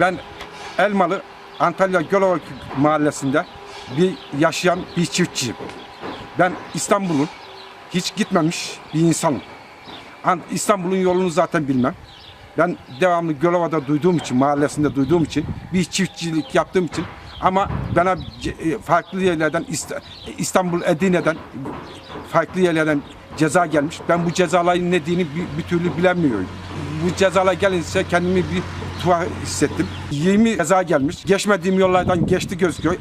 Ben Elmalı Antalya Gölova mahallesinde bir yaşayan bir çiftçiyim. Ben İstanbul'un hiç gitmemiş bir insanım. An- İstanbul'un yolunu zaten bilmem. Ben devamlı Gölova'da duyduğum için, mahallesinde duyduğum için, bir çiftçilik yaptığım için ama bana e, farklı yerlerden İst- İstanbul Edirne'den farklı yerlerden ceza gelmiş. Ben bu cezaların ne dediğini bir, bir türlü bilemiyorum. Bu cezalar gelince kendimi bir tuhaf hissettim. 20 ceza gelmiş. Geçmediğim yollardan geçti gözüküyor.